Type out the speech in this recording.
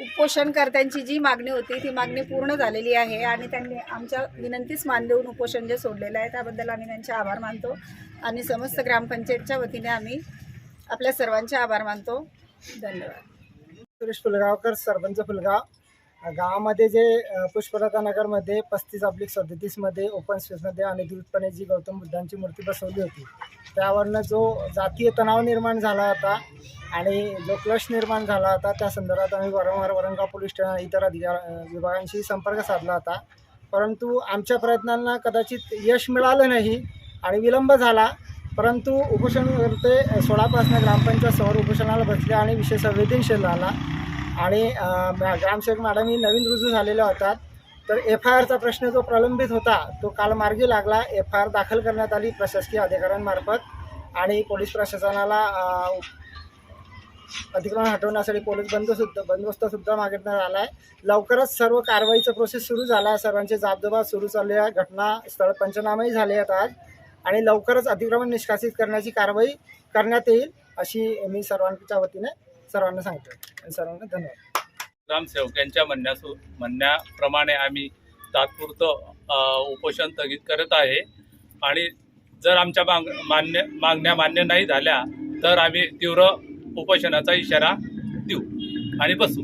उपोषणकर्त्यांची जी मागणी होती ती मागणी पूर्ण झालेली आहे आणि त्यांनी आमच्या विनंतीस मान देऊन उपोषण जे सोडलेलं आहे त्याबद्दल आम्ही त्यांचे आभार मानतो. आणि समस्त ग्रामपंचायतच्या वतीने आम्ही आपल्या सर्वांचे आभार मानतो. धन्यवाद. सुरेश फुलगावकर सरपंच फुलगाव. गावामध्ये जे पुष्पलता नगरमध्ये पस्तीस अब्लिक सदतीसमध्ये ओपन स्पेसमध्ये अनधिकृतपणे जी गौतम बुद्धांची मूर्ती बसवली होती त्यावरनं जो जातीय तणाव निर्माण झाला होता आणि जो क्लश निर्माण झाला होता त्या संदर्भात आम्ही वारंवार वरंगाव पोलीस स्टेशन इतर अधिकार विभागांशी संपर्क साधला होता. परंतु आमच्या प्रयत्नांना कदाचित यश मिळालं नाही आणि विलंब झाला परंतु उपोषणकर्ते सोळापासून ग्रामपंचायत समोर उपोषणाला बसले आणि विषय संवेदनशील झाला. आणि ग्रामसेवक मॅडम ही मॅडमही नवीन रुजू झालेल्या होतात तर एफ आय आरचा प्रश्न जो प्रलंबित होता तो काल मार्गी लागला. एफ आय आर दाखल करण्यात आली प्रशासकीय अधिकाऱ्यांमार्फत आणि पोलीस प्रशासनाला अतिक्रमण हटवण्यासाठी पोलीस बंदोबस्त बंदोबस्तसुद्धा मागितण्यात आला आहे लवकरच सर्व कारवाईचा प्रोसेस सुरू झाला आहे सर्वांचे जाबजबाब सुरू चालले आहे. घटना स्थळ पंचनामेही झाले आहेत आज. आणि लवकरच अतिक्रमण निष्कासित करण्याची कारवाई करण्यात येईल अशी मी सर्वांच्या वतीने सर्वांना सांगतो सर्वांना धन्यवाद. ग्रामसेवक यांच्या म्हणण्यासु म्हणण्याप्रमाणे आम्ही तात्पुरतं उपोषण स्थगित करत आहे. आणि जर आमच्या माग मान्य मागण्या मान्य नाही झाल्या तर आम्ही तीव्र उपोषणाचा इशारा देऊ. आणि बसू.